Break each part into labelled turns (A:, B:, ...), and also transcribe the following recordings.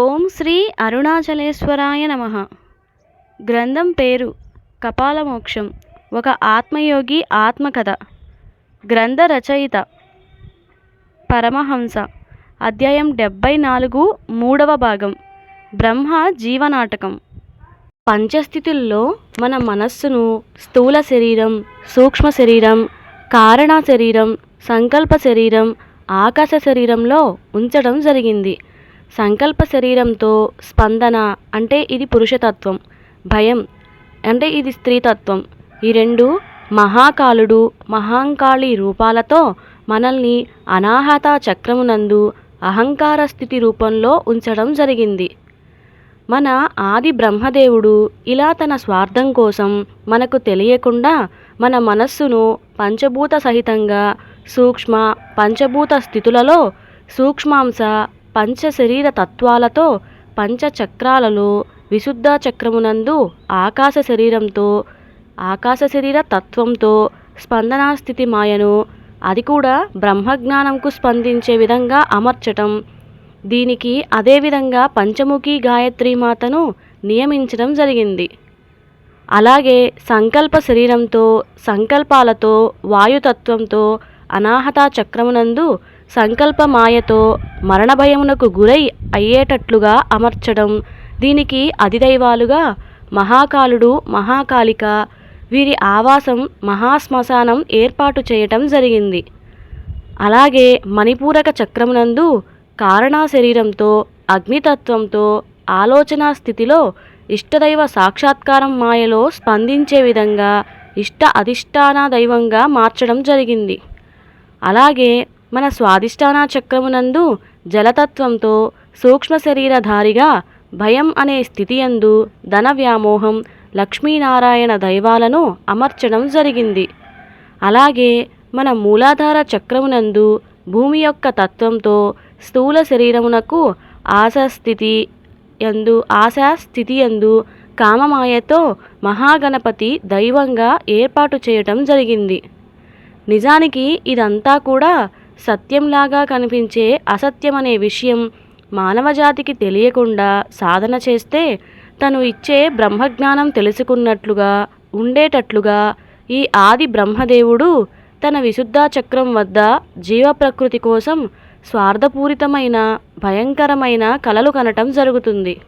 A: ఓం శ్రీ అరుణాచలేశ్వరాయ నమ. గ్రంథం పేరు కపాలమోక్షం. ఒక ఆత్మయోగి ఆత్మకథ. గ్రంథ రచయిత పరమహంస. అధ్యాయం డెబ్బై నాలుగు మూడవ భాగం. బ్రహ్మ జీవనాటకం. పంచస్థితుల్లో మన మనస్సును స్థూల శరీరం సూక్ష్మ శరీరం కారణ శరీరం సంకల్ప శరీరం ఆకాశ శరీరంలో ఉంచడం జరిగింది. సంకల్ప శరీరంతో స్పందన అంటే ఇది పురుషతత్వం భయం అంటే ఇది స్త్రీతత్వం. ఈ రెండు మహాకాలుడు మహాంకాళి రూపాలతో మనల్ని అనాహత చక్రమునందు అహంకార స్థితి రూపంలో ఉంచడం జరిగింది. మన ఆది బ్రహ్మదేవుడు ఇలా తన స్వార్థం కోసం మనకు తెలియకుండా మన మనస్సును పంచభూత సహితంగా సూక్ష్మ పంచభూత స్థితులలో సూక్ష్మాంశ పంచ శరీర తత్వాలతో పంచచక్రాలలో విశుద్ధ చక్రమునందు ఆకాశ శరీరంతో ఆకాశ శరీర తత్వంతో స్పందనా స్థితి మాయను. అది కూడా బ్రహ్మజ్ఞానంకు స్పందించే విధంగా అమర్చటం. దీనికి అదేవిధంగా పంచముఖి గాయత్రి మాతను నియమించడం జరిగింది. అలాగే సంకల్ప శరీరంతో సంకల్పాలతో వాయుతత్వంతో అనాహత చక్రమునందు సంకల్ప మాయతో మరణభయమునకు గురై అయ్యేటట్లుగా అమర్చడం దీనికి అధిదైవాలుగా మహాకాలుడు మహాకాళిక వీరి ఆవాసం మహాశ్మశానం ఏర్పాటు చేయటం జరిగింది. అలాగే మణిపూరక చక్రమునందు కారణా శరీరంతో అగ్నితత్వంతో ఆలోచనా స్థితిలో ఇష్టదైవ సాక్షాత్కారం మాయలో స్పందించే విధంగా ఇష్ట అధిష్టాన దైవంగా మార్చడం జరిగింది. అలాగే మన స్వాధిష్టాన చక్రమునందు జలతత్వంతో సూక్ష్మ శరీరధారిగా భయం అనే స్థితి యందు ధన వ్యామోహం లక్ష్మీనారాయణ దైవాలను అమర్చడం జరిగింది. అలాగే మన మూలాధార చక్రమునందు భూమి యొక్క తత్వంతో స్థూల శరీరమునకు ఆశాస్థితి యందు ఆశా స్థితి యందు కామమాయతో మహాగణపతి దైవంగా ఏర్పాటు చేయటం జరిగింది. నిజానికి ఇదంతా కూడా సత్యంలాగా కనిపించే అసత్యమనే విషయం మానవజాతికి తెలియకుండా సాధన చేస్తే తను ఇచ్చే బ్రహ్మజ్ఞానం తెలుసుకున్నట్లుగా ఉండేటట్లుగా ఈ ఆది బ్రహ్మదేవుడు తన విశుద్ధ చక్రం వద్ద జీవ ప్రకృతి కోసం స్వార్థపూరితమైన భయంకరమైన కలలు కనటం జరుగుతుంది.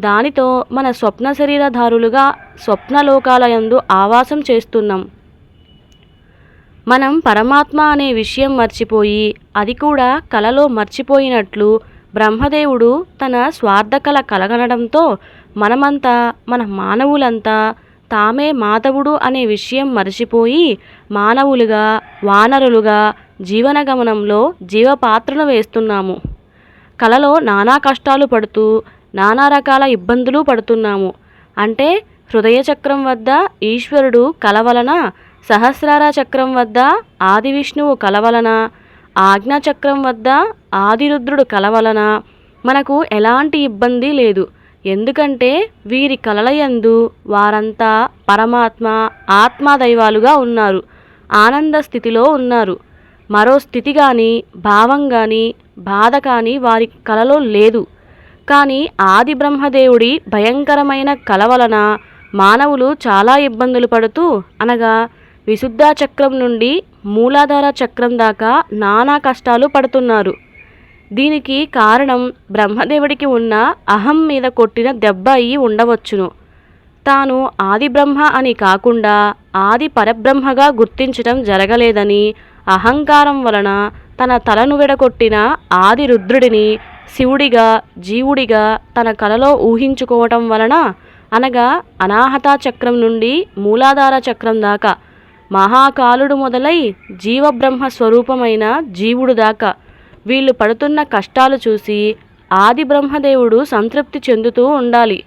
A: దానితో మన స్వప్న శరీరధారులుగా స్వప్నలోకాలయందు ఆవాసం చేస్తున్నాం. మనం పరమాత్మ అనే విషయం మర్చిపోయి అది కూడా కలలో మర్చిపోయినట్లు బ్రహ్మదేవుడు తన స్వార్థకల కలగనడంతో మనమంతా మన మానవులంతా తామే మాధవుడు అనే విషయం మర్చిపోయి మానవులుగా వానరులుగా జీవన గమనంలో జీవపాత్రను వేస్తున్నాము. కలలో నానా కష్టాలు పడుతూ నానా రకాల ఇబ్బందులు పడుతున్నాము. అంటే హృదయచక్రం వద్ద ఈశ్వరుడు కలవలన సహస్రార చక్రం వద్ద ఆది విష్ణువు కలవలన ఆజ్ఞా చక్రం వద్ద ఆదిరుద్రుడు కలవలన. మనకు ఎలాంటి ఇబ్బంది లేదు. ఎందుకంటే వీరి కలలయందు వారంతా పరమాత్మ ఆత్మదైవాలుగా ఉన్నారు. ఆనంద స్థితిలో ఉన్నారు. మరో స్థితి కానీ భావం కానీ బాధ కానీ వారి కలలో లేదు. కానీ ఆది బ్రహ్మదేవుడి భయంకరమైన కల వలన మానవులు చాలా ఇబ్బందులు పడుతూ అనగా విశుద్ధ చక్రం నుండి మూలాధార చక్రం దాకా నానా కష్టాలు పడుతున్నారు. దీనికి కారణం బ్రహ్మదేవుడికి ఉన్న అహం మీద కొట్టిన దెబ్బ అయి ఉండవచ్చును. తాను ఆది బ్రహ్మ అని కాకుండా ఆది పరబ్రహ్మగా గుర్తించడం జరగలేదని అహంకారం వలన తన తలను విడగొట్టిన ఆది రుద్రుడిని శివుడిగా జీవుడిగా తన కలలో ఊహించుకోవటం వలన అనగా అనాహత చక్రం నుండి మూలాధార చక్రం దాకా మహాకాలుడు మొదలై జీవబ్రహ్మ స్వరూపమైన జీవుడు దాకా వీళ్ళు పడుతున్న కష్టాలు చూసి ఆది బ్రహ్మదేవుడు సంతృప్తి చెందుతూ ఉండాలి.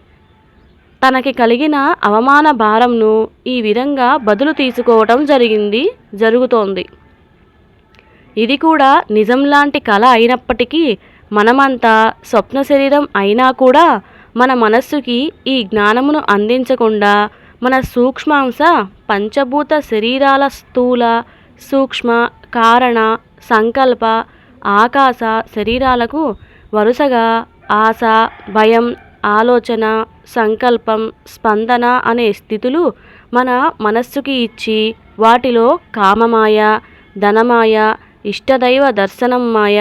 A: తనకి కలిగిన అవమాన భారంను ఈ విధంగా బదులు తీసుకోవటం జరిగింది జరుగుతోంది. ఇది కూడా నిజం లాంటి కళ అయినప్పటికీ మనమంతా స్వప్న శరీరం అయినా కూడా మన మనస్సుకి ఈ జ్ఞానమును అందించకుండా మన సూక్ష్మాంశ పంచభూత శరీరాల స్థూల సూక్ష్మ కారణ సంకల్ప ఆకాశ శరీరాలకు వరుసగా ఆశ భయం ఆలోచన సంకల్పం స్పందన అనే స్థితులు మన మనస్సుకి ఇచ్చి వాటిలో కామమాయ ధనమాయ ఇష్టదైవ దర్శనం మాయ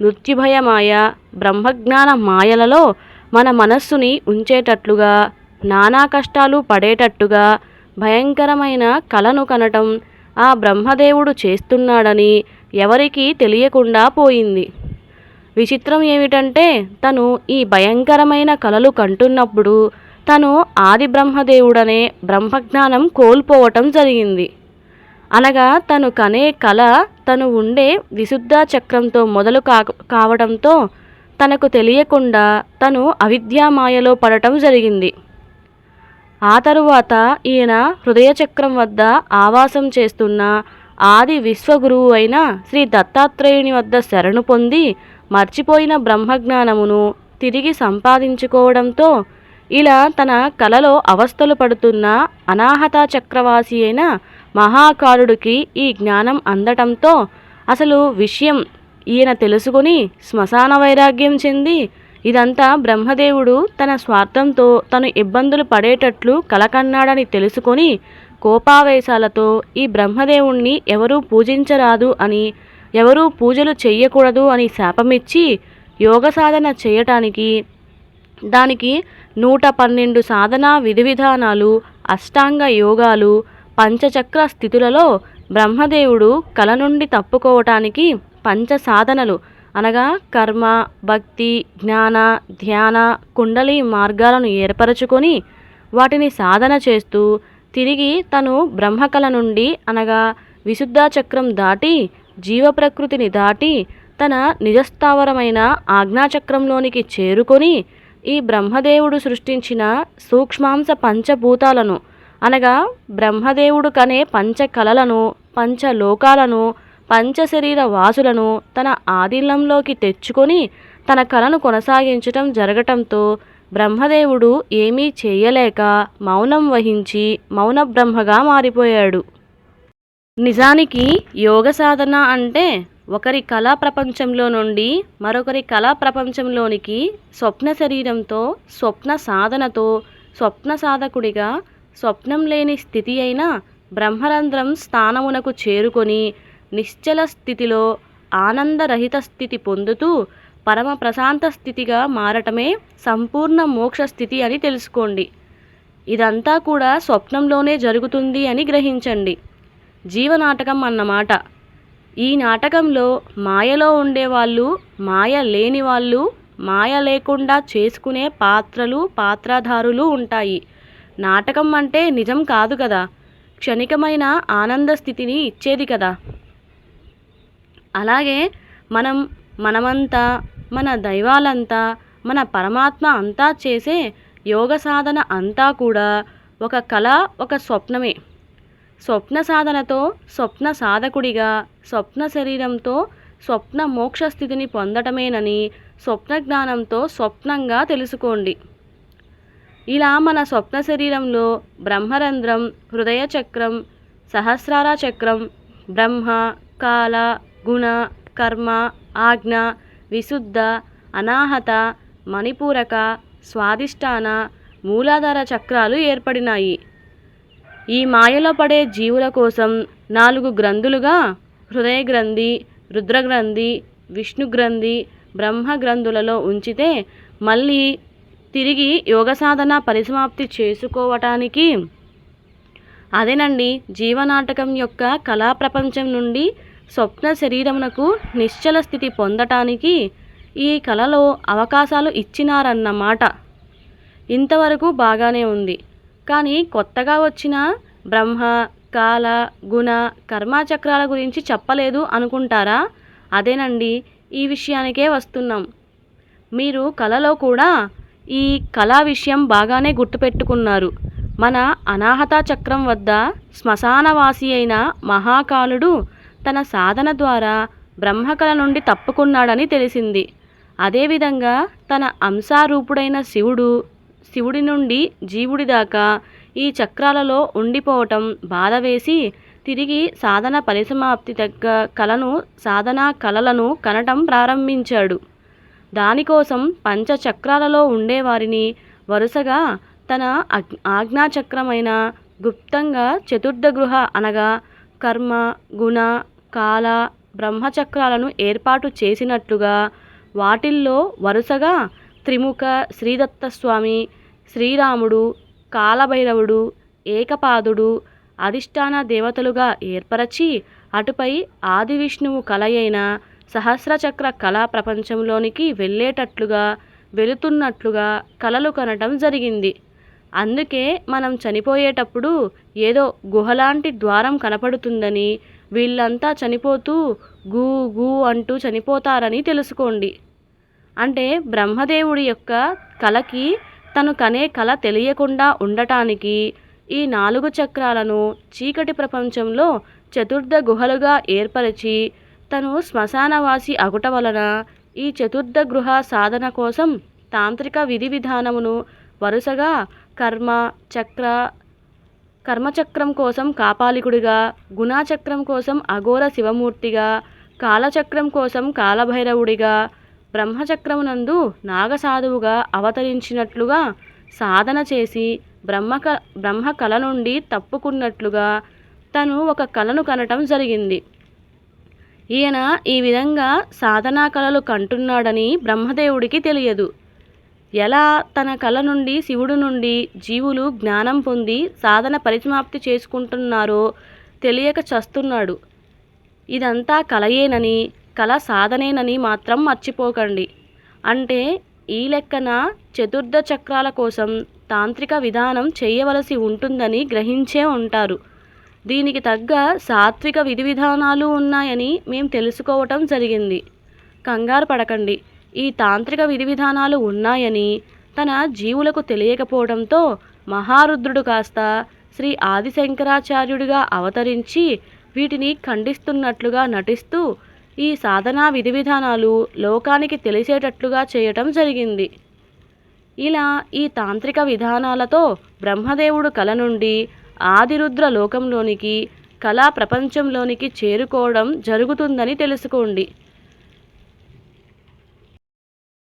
A: మృత్యుభయమాయ బ్రహ్మజ్ఞాన మాయలలో మన మనస్సుని ఉంచేటట్లుగా నానా కష్టాలు పడేటట్టుగా భయంకరమైన కలను కనటం ఆ బ్రహ్మదేవుడు చేస్తున్నాడని ఎవరికీ తెలియకుండా పోయింది. విచిత్రం ఏమిటంటే తను ఈ భయంకరమైన కలలు కంటున్నప్పుడు తను ఆది బ్రహ్మదేవుడనే బ్రహ్మజ్ఞానం కోల్పోవటం జరిగింది. అనగా తను కనే కళ తను ఉండే విశుద్ధ చక్రంతో మొదలు కా కావడంతో తనకు తెలియకుండా తను అవిద్యామాయలో పడటం జరిగింది. ఆ తరువాత ఈయన హృదయచక్రం వద్ద ఆవాసం చేస్తున్న ఆది విశ్వగురువు అయిన శ్రీ దత్తాత్రేయుని వద్ద శరణు పొంది మర్చిపోయిన బ్రహ్మజ్ఞానమును తిరిగి సంపాదించుకోవడంతో ఇలా తన కలలో అవస్థలు పడుతున్న అనాహత చక్రవాసి అయిన మహాకారుడికి ఈ జ్ఞానం అందటంతో అసలు విషయం ఈయన తెలుసుకుని శ్మశాన వైరాగ్యం చెంది ఇదంతా బ్రహ్మదేవుడు తన స్వార్థంతో తను ఇబ్బందులు పడేటట్లు కలకన్నాడని తెలుసుకొని కోపావేశాలతో ఈ బ్రహ్మదేవుణ్ణి ఎవరూ పూజించరాదు అని ఎవరూ పూజలు చెయ్యకూడదు అని శాపమిచ్చి యోగ సాధన చేయటానికి దానికి నూట పన్నెండు సాధనా విధి విధానాలు అష్టాంగ యోగాలు పంచచక్ర స్థితులలో బ్రహ్మదేవుడు కల నుండి తప్పుకోవటానికి పంచ సాధనలు అనగా కర్మ భక్తి జ్ఞాన ధ్యాన కుండలి మార్గాలను ఏర్పరచుకొని వాటిని సాధన చేస్తూ తిరిగి తను బ్రహ్మకళ నుండి అనగా విశుద్ధ చక్రం దాటి జీవ ప్రకృతిని దాటి తన నిజస్థావరమైన ఆజ్ఞాచక్రంలోనికి చేరుకొని ఈ బ్రహ్మదేవుడు సృష్టించిన సూక్ష్మాంశ పంచభూతాలను అనగా బ్రహ్మదేవుడు కనే పంచకలలను పంచలోకాలను పంచశరీర వాసులను తన ఆధీనంలోకి తెచ్చుకొని తన కళను కొనసాగించటం జరగటంతో బ్రహ్మదేవుడు ఏమీ చేయలేక మౌనం వహించి మౌన బ్రహ్మగా మారిపోయాడు. నిజానికి యోగ సాధన అంటే ఒకరి కళా ప్రపంచంలో నుండి మరొకరి కళా ప్రపంచంలోనికి స్వప్న శరీరంతో స్వప్న సాధనతో స్వప్న సాధకుడిగా స్వప్నం లేని స్థితి అయిన బ్రహ్మరంధ్రం స్థానమునకు చేరుకొని నిశ్చల స్థితిలో ఆనందరహిత స్థితి పొందుతూ పరమ ప్రశాంత స్థితిగా మారటమే సంపూర్ణ మోక్ష స్థితి అని తెలుసుకోండి. ఇదంతా కూడా స్వప్నంలోనే జరుగుతుంది అని గ్రహించండి. జీవనాటకం అన్నమాట. ఈ నాటకంలో మాయలో ఉండేవాళ్ళు మాయ లేని వాళ్ళు మాయ లేకుండా చేసుకునే పాత్రలు పాత్రధారులు ఉంటాయి. నాటకం అంటే నిజం కాదు కదా. క్షణికమైన ఆనంద స్థితిని ఇచ్చేది కదా. అలాగే మనం మనమంతా మన దైవాలంతా మన పరమాత్మ అంతా చేసే యోగ సాధన అంతా కూడా ఒక కళ ఒక స్వప్నమే. స్వప్న సాధనతో స్వప్న సాధకుడిగా స్వప్న శరీరంతో స్వప్న మోక్ష స్థితిని పొందటమేనని స్వప్న జ్ఞానంతో స్వప్నంగా తెలుసుకోండి. ఇలా మన స్వప్న శరీరంలో బ్రహ్మరంధ్రం హృదయ చక్రం సహస్రార చక్రం బ్రహ్మ కాల గుణ కర్మ ఆజ్ఞ విశుద్ధ అనాహత మణిపూరక స్వాదిష్టాన మూలాధార చక్రాలు ఏర్పడినాయి. ఈ మాయలో పడే జీవుల కోసం నాలుగు గ్రంథులుగా హృదయ గ్రంథి రుద్రగ్రంథి విష్ణు గ్రంథి బ్రహ్మ గ్రంథులలో ఉంచితే మళ్ళీ తిరిగి యోగ సాధన పరిసమాప్తి చేసుకోవటానికి అదేనండి జీవనాటకం యొక్క కళా ప్రపంచం నుండి స్వప్న శరీరమునకు నిశ్చల స్థితి పొందటానికి ఈ కళలో అవకాశాలు ఇచ్చినారన్నమాట ఇంతవరకు బాగానే ఉంది. కానీ కొత్తగా వచ్చిన బ్రహ్మ కాల గుణ కర్మచక్రాల గురించి చెప్పలేదు అనుకుంటారా? అదేనండి ఈ విషయానికే వస్తున్నాం. మీరు కళలో కూడా ఈ కళా విషయం బాగానే గుర్తుపెట్టుకున్నారు. మన అనాహత చక్రం వద్ద శ్మశానవాసి అయిన మహాకాలుడు తన సాధన ద్వారా బ్రహ్మకళ నుండి తప్పుకున్నాడని తెలిసింది. అదేవిధంగా తన అంశారూపుడైన శివుడు శివుడి నుండి జీవుడి దాకా ఈ చక్రాలలో ఉండిపోవటం బాధ వేసి తిరిగి సాధన పరిసమాప్తి తగ్గ కళను సాధనా కళలను కనటం ప్రారంభించాడు. దానికోసం పంచచక్రాలలో ఉండేవారిని వరుసగా తన అగ్- ఆజ్ఞాచక్రమైన గుప్తంగా చతుర్థ గృహ అనగా కర్మ గుణ కాల బ్రహ్మచక్రాలను ఏర్పాటు చేసినట్లుగా వాటిల్లో వరుసగా త్రిముఖ శ్రీదత్తస్వామి శ్రీరాముడు కాలభైరవుడు ఏకపాదుడు అధిష్టాన దేవతలుగా ఏర్పరచి అటుపై ఆది విష్ణువు కలయైన సహస్రచక్ర కళా ప్రపంచంలోనికి వెళ్ళేటట్లుగా వెళుతున్నట్లుగా కలలు కనటం జరిగింది. అందుకే మనం చనిపోయేటప్పుడు ఏదో గుహలాంటి ద్వారం కనపడుతుందని వీళ్ళంతా చనిపోతూ గూ గూ అంటూ చనిపోతారని తెలుసుకోండి. అంటే బ్రహ్మదేవుడి యొక్క కళకి తను కనే కళ తెలియకుండా ఉండటానికి ఈ నాలుగు చక్రాలను చీకటి ప్రపంచంలో చతుర్థ గుహలుగా ఏర్పరిచి తను శ్మశానవాసి అగుట వలన ఈ చతుర్థ గృహ సాధన కోసం తాంత్రిక విధి విధానమును వరుసగా కర్మ చక్ర కర్మచక్రం కోసం కాపాలికుడిగా గుణాచక్రం కోసం అఘోర శివమూర్తిగా కాలచక్రం కోసం కాలభైరవుడిగా బ్రహ్మచక్రమునందు నాగసాధువుగా అవతరించినట్లుగా సాధన చేసి బ్రహ్మక బ్రహ్మ కళ నుండి తప్పుకున్నట్లుగా తను ఒక కళను కనటం జరిగింది. ఈయన ఈ విధంగా సాధనా కళలు కంటున్నాడని బ్రహ్మదేవుడికి తెలియదు. ఎలా తన కళ నుండి శివుడు నుండి జీవులు జ్ఞానం పొంది సాధన పరిసమాప్తి చేసుకుంటున్నారో తెలియక చస్తున్నాడు. ఇదంతా కలయేనని కళ సాధనేనని మాత్రం మర్చిపోకండి. అంటే ఈ లెక్కన చతుర్థ చక్రాల కోసం తాంత్రిక విధానం చేయవలసి ఉంటుందని గ్రహించే ఉంటారు. దీనికి తగ్గ సాత్విక విధి విధానాలు ఉన్నాయని మేము తెలుసుకోవటం జరిగింది. కంగారు పడకండి. ఈ తాంత్రిక విధి విధానాలు ఉన్నాయని తన జీవులకు తెలియకపోవడంతో మహారుద్రుడు కాస్త శ్రీ ఆదిశంకరాచార్యుడిగా అవతరించి వీటిని ఖండిస్తున్నట్లుగా నటిస్తూ ఈ సాధనా విధి విధానాలు లోకానికి తెలిసేటట్లుగా చేయటం జరిగింది. ఇలా ఈ తాంత్రిక విధానాలతో బ్రహ్మదేవుడు కల నుండి ఆదిరుద్ర లోకంలోనికి కళా ప్రపంచంలోనికి చేరుకోవడం జరుగుతుందని తెలుసుకోండి.